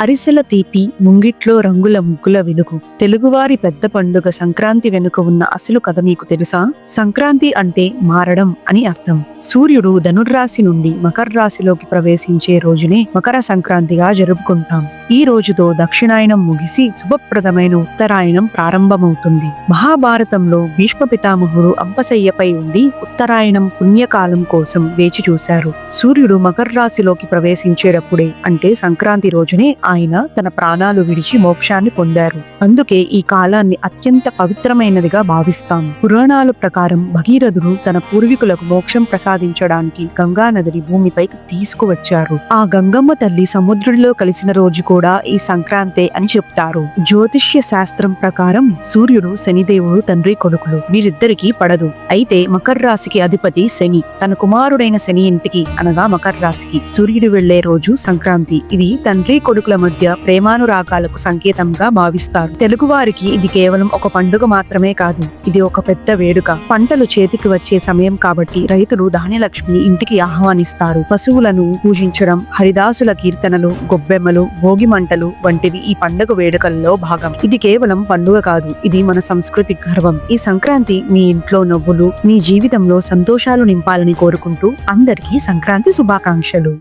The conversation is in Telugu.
అరిసెల తీపి ముంగిట్లో రంగుల ముగ్గుల వెలుగు తెలుగువారి పెద్ద పండుగ సంక్రాంతి వెనుక ఉన్న అసలు కథ మీకు తెలుసా? సంక్రాంతి అంటే మారడం అని అర్థం. సూర్యుడు ధనుర్రాశి నుండి మకర రాశిలోకి ప్రవేశించే రోజునే మకర సంక్రాంతిగా జరుపుకుంటాం. ఈ రోజుతో దక్షిణాయనం ముగిసి శుభప్రదమైన ఉత్తరాయణం ప్రారంభమవుతుంది. మహాభారతంలో భీష్మ పితామహుడు అంబసయ్యపై ఉండి ఉత్తరాయణం పుణ్యకాలం కోసం వేచి చూశారు. సూర్యుడు మకర రాశిలోకి ప్రవేశించేటప్పుడే అంటే సంక్రాంతి రోజునే ఆయన తన ప్రాణాలు విడిచి మోక్షాన్ని పొందారు. అందుకే ఈ కాలాన్ని అత్యంత పవిత్రమైనదిగా భావిస్తాం. పురాణాల ప్రకారం భగీరథుడు తన పూర్వీకులకు మోక్షం ప్రసాదించడానికి గంగానదిని భూమిపైకి తీసుకువచ్చారు. ఆ గంగమ్మ తల్లి సముద్రుడిలో కలిసిన రోజుకు కూడా ఈ సంక్రాంతే అని చెప్తారు. జ్యోతిష్య శాస్త్రం ప్రకారం సూర్యుడు శనిదేవుడు తండ్రి కొడుకులు వీరిద్దరికీ పడదు. అయితే మకర రాశికి అధిపతి శని తన కుమారుడైన శని ఇంటికి అనగా మకర రాశికి సూర్యుడు వెళ్ళే రోజు సంక్రాంతి. ఇది తండ్రి కొడుకుల మధ్య ప్రేమానురాగాలకు సంకేతంగా భావిస్తారు. తెలుగు వారికి ఇది కేవలం ఒక పండుగ మాత్రమే కాదు ఇది ఒక పెద్ద వేడుక. పంటలు చేతికి వచ్చే సమయం కాబట్టి రైతులు ధాన్యలక్ష్మిని ఇంటికి ఆహ్వానిస్తారు. పశువులను పూజించడం హరిదాసుల కీర్తనలు గొబ్బెమ్మలు భోగి భోగి మంటలు వంటివి ఈ పండుగ వేడుకల్లో భాగం. ఇది కేవలం పండుగ కాదు ఇది మన సంస్కృతి గర్వం. ఈ సంక్రాంతి మీ ఇంట్లో నవ్వులు మీ జీవితంలో సంతోషాలు నింపాలని కోరుకుంటూ అందరికీ సంక్రాంతి శుభాకాంక్షలు.